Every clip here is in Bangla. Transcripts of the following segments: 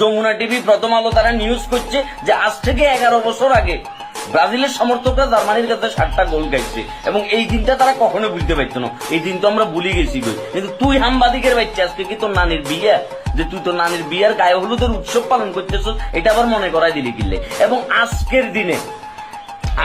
যমুনা টিভি প্রথম আলো তারা নিউজ করছে যে আজ থেকে এগারো বছর আগে ব্রাজিলের সমর্থকরা জার্মানির কাছে ষাটটা গোল গাইছে এবং এই দিনটা তারা কখনো বুঝতে পারতো না। এই দিন তো আমরা ভুলে গেছি কিন্তু তুই হামবাদিকের বাচ্চা, আজকে কি তোর নানির বিয়ে? যে তুই তোর নানির বিয়ার গায়ে হলুদের উৎসব পালন করতেছ, এটা আবার মনে করাই দিলি কিনলে এবং আজকের দিনে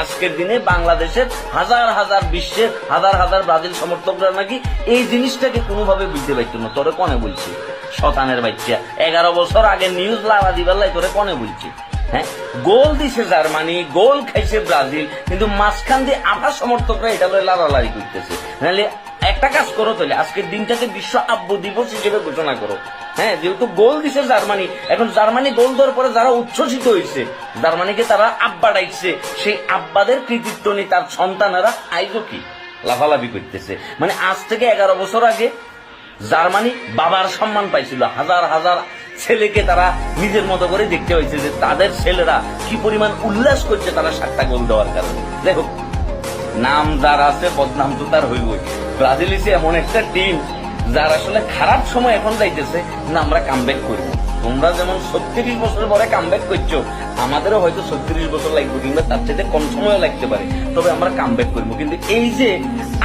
আজকের দিনে বাংলাদেশের হাজার হাজার বিশ্বের হাজার হাজার ব্রাজিল সমর্থকরা নাকি এই জিনিসটাকে কোনোভাবে বুঝতে পারতো না। তোরে কনে বলছি? শতানের বাচ্চা। এগারো বছর আগে নিউজ লাভা দিবার লাই তোরে কনে বলছি? হ্যাঁ? গোল দিছে জার্মানি, গোল খাইছে ব্রাজিল, কিন্তু মাঝখান দিয়ে আবার সমর্থকরা এটা লয়ে লাড়ালাড়ি করতেছে। নাহলে একটা কাজ করো তাহলে আজকের দিনটাকে বিশ্ব আব্বু দিবস হিসেবে ঘোষণা করো। হ্যাঁ যেহেতু গোল দিছে জার্মানি, এখন জার্মানি গোল দেওয়ার পরে যারা উচ্ছ্বসিত হয়েছে জার্মানিকে তারা আব্বা ডাকছে, সেই আব্বাদের কৃতিত্ব নিয়ে তার সন্তানেরা আইজো কি? লাফালাফি করতেছে। মানে আজ থেকে এগারো বছর আগে জার্মানি বাবার সম্মান পাইছিল। হাজার হাজার ছেলেকে তারা নিজের মতো করে দেখতে হয়েছে যে তাদের ছেলেরা কি পরিমাণ উল্লাস করছে তারা সাতটা গোল দেওয়ার কারণে। দেখো নাম যার আছে, বদনাম তো তার হইবই। ব্রাজিল এমন একটা টিম যার আসলে খারাপ সময় এখন যাইতেছে, না আমরা কামব্যাক করব। তোমরা যেমন ছত্রিশ বছর পরে কামব্যাক করছ, আমাদেরও হয়তো ছত্রিশ বছর লাগবে কিংবা তার চাইতে কম সময়ও লাগতে পারে। তবে আমরা কামব্যাক করব। কিন্তু এই যে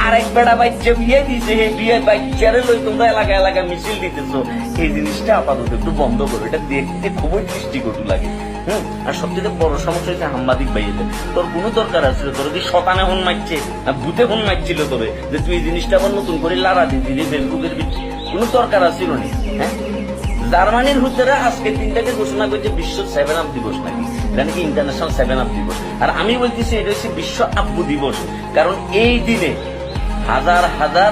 আরেক বেড়া বাচ্চা বিয়ে দিছে এই বিয়ে বাচ্চারে লই তোমরা এলাকা এলাকা মিছিল দিতেছো, এই জিনিসটা আপাতত একটু বন্ধ করো। এটা দেখতে খুবই দৃষ্টিকটু লাগে। হুম আর সবচেয়ে বড় সমস্যা হচ্ছে সাংবাদিক বাইরে তোর কোনো দরকার আছে? তোর কি শতানে হন মারছে ভূতে হন মারছিল তোরে, যে তুই এই জিনিসটা আবার নতুন করে লাড়া যে ফেসবুকের ভিতরে। কোনো দরকার আছিল না হ্যাঁ? জার্মানির হুতেরা আজকে দিনটাকে ঘোষণা করেছে বিশ্ব সেভেন আপ দিবস নাকি? এটা নাকি ইন্টারন্যাশনাল সেভেন আপ দিবস। আর আমি বলতেছি এটা হচ্ছে বিশ্ব আব্বু দিবস। কারণ এই দিনে হাজার হাজার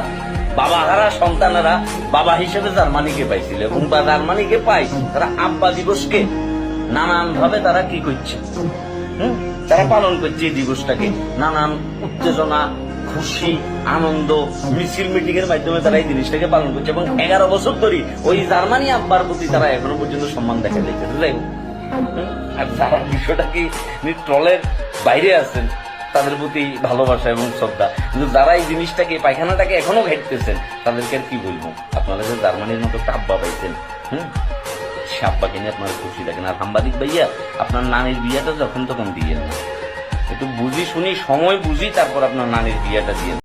বাবা হারা সন্তানেরা বাবা হিসেবে জার্মানিকে পাইছিল এবং বা জার্মানিকে পাই তারা আব্বা দিবসকে নানান ভাবে তারা কি করছে? তারা পালন করছে এই দিবসটাকে নানান উত্তেজনা, খুশি, আনন্দ, মিছিল মিটিং এর মাধ্যমে তারা এই জিনিসটাকে পালন করছে এবং এগারো বছর ধরে ওই জার্মানি আব্বার প্রতি তারা এখনও পর্যন্ত সম্মান দেখা যাচ্ছে যাই হোক। হুম? আর যারা বিষয়টা কি ট্রলের বাইরে আছেন, তাদের প্রতি ভালোবাসা এবং শ্রদ্ধা কিন্তু যারা এই জিনিসটাকে, পায়খানাটাকে এখনও ঘাটতেছেন, তাদেরকে আর কি বলব আপনারা যে জার্মানির মতো আব্বা পাইছেন হুম সে আব্বাকে নিয়ে আপনারা খুশি থাকেন আর সাংবাদিক ভাইয়া, আপনার নানির বিয়েটা যখন তখন দিয়ে একটু বুঝি শুনি, সময় বুঝি তারপর আপনার নানির বিয়েটা দিয়ে